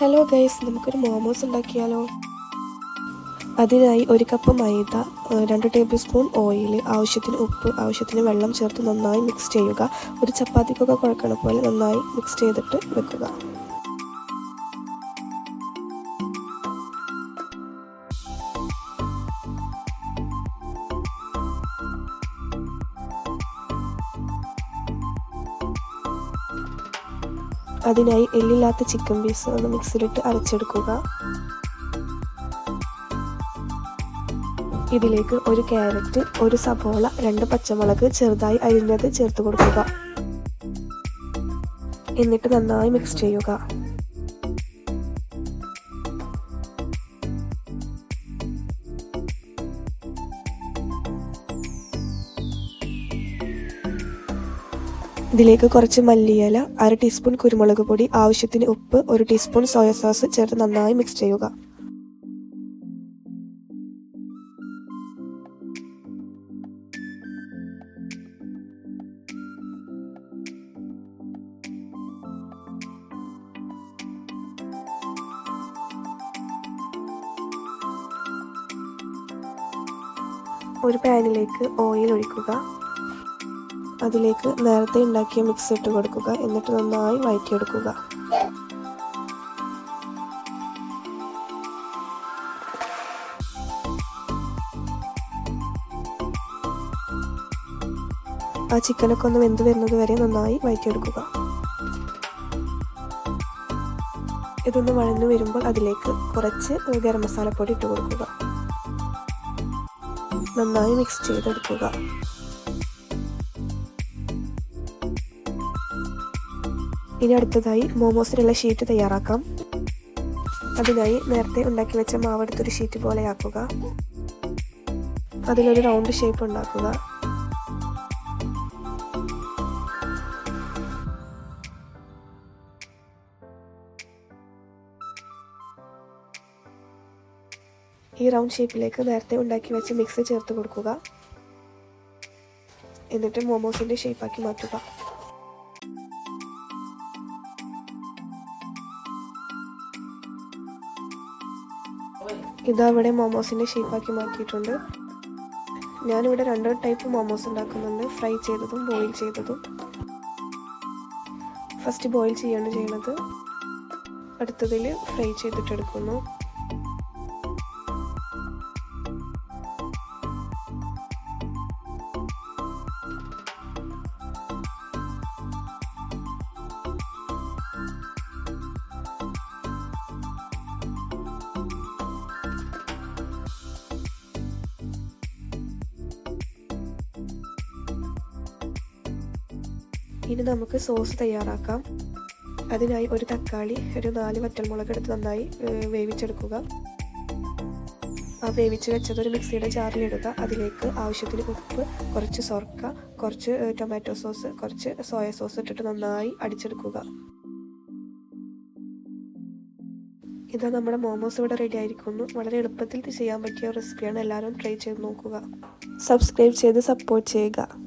Hello guys നമുക്കൊരു മോമോസ് ഉണ്ടാക്കിയാലോ? അതിനായി ഒരു കപ്പ് മൈദ രണ്ട് ടേബിൾ സ്പൂൺ ഓയിൽ ആവശ്യത്തിന് ഉപ്പ് ആവശ്യത്തിന് വെള്ളം ചേർത്ത് നന്നായി മിക്സ് ചെയ്യുക. ഒരു ചപ്പാത്തിക്കൊക്കെ കുഴക്കണ പോലെ നന്നായി മിക്സ് ചെയ്തിട്ട് വെക്കുക. അതിനായി എല്ലില്ലാത്ത ചിക്കൻ പീസ് ഒന്ന് മിക്സിയിലിട്ട് അരച്ചെടുക്കുക. ഇതിലേക്ക് ഒരു ക്യാരറ്റ് ഒരു സബോള രണ്ട് പച്ചമുളക് ചെറുതായി അരിഞ്ഞത് ചേർത്ത് കൊടുക്കുക. എന്നിട്ട് നന്നായി മിക്സ് ചെയ്യുക. ഇതിലേക്ക് കുറച്ച് മല്ലിയില അര ടീസ്പൂൺ കുരുമുളക് പൊടി ആവശ്യത്തിന് ഉപ്പ് ഒരു ടീസ്പൂൺ സോയ സോസ് ചേർത്ത് നന്നായി മിക്സ് ചെയ്യുക. ഒരു പാനിലേക്ക് ഓയിൽ ഒഴിക്കുക. അതിലേക്ക് നേരത്തെ ഉണ്ടാക്കിയ മിക്സ് ഇട്ട് കൊടുക്കുക. എന്നിട്ട് നന്നായി വഴറ്റിയെടുക്കുക ആ ചിക്കനൊക്കെ ഒന്ന് വെന്ത് വരുന്നത് വരെ നന്നായി വഴറ്റിയെടുക്കുക ഇതൊന്ന് വഴന്നു വരുമ്പോൾ അതിലേക്ക് കുറച്ച് ഗരം മസാലപ്പൊടി ഇട്ട് കൊടുക്കുക. നന്നായി മിക്സ് ചെയ്തെടുക്കുക. ഇനി അടുത്തതായി മോമോസിനുള്ള ഷീറ്റ് തയ്യാറാക്കാം. അതിനായി നേരത്തെ ഉണ്ടാക്കി വെച്ച മാവെടുത്തൊരു ഷീറ്റ് പോലെ ആക്കുക. അതിലൊരു റൗണ്ട് ഷേപ്പ് ഉണ്ടാക്കുക. ഈ റൗണ്ട് ഷേപ്പിലേക്ക് നേരത്തെ ഉണ്ടാക്കി വെച്ച് മിക്സ് ചേർത്ത് കൊടുക്കുക. എന്നിട്ട് മോമോസിന്റെ ഷേപ്പാക്കി മാറ്റുക. ഇതാ ഇവിടെ മോമോസിന്റെ ഷേപ്പാക്കി മാറ്റിയിട്ടുണ്ട്. ഞാനിവിടെ രണ്ട് ടൈപ്പ് മോമോസ് ഉണ്ടാക്കുന്നുണ്ട്. ഫ്രൈ ചെയ്തതും ബോയിൽ ചെയ്തതും. ഫസ്റ്റ് ബോയിൽ ചെയ്യാണ് ചെയ്യുന്നത് അടുത്തതിൽ ഫ്രൈ ചെയ്തിട്ടെടുക്കുന്നു. ഇനി നമുക്ക് സോസ് തയ്യാറാക്കാം. അതിനായി ഒരു തക്കാളി ഒരു നാല് വറ്റൽമുളക് എടുത്ത് നന്നായി വേവിച്ചെടുക്കുക. ആ വേവിച്ച് വെച്ചത് ഒരു മിക്സിയുടെ ജാറിലിടുക അതിലേക്ക് ആവശ്യത്തിന് ഉപ്പ് കുറച്ച് സൊർക്ക കുറച്ച് ടൊമാറ്റോ സോസ് കുറച്ച് സോയ സോസ് ഇട്ടിട്ട് നന്നായി അടിച്ചെടുക്കുക. ഇതാ നമ്മുടെ മോമോസ് ഇവിടെ റെഡി ആയിരിക്കുന്നു. വളരെ എളുപ്പത്തിൽ ചെയ്യാൻ പറ്റിയ റെസിപ്പിയാണ് എല്ലാവരും ട്രൈ ചെയ്ത് നോക്കുക. സബ്സ്ക്രൈബ് ചെയ്ത് സപ്പോർട്ട് ചെയ്യുക.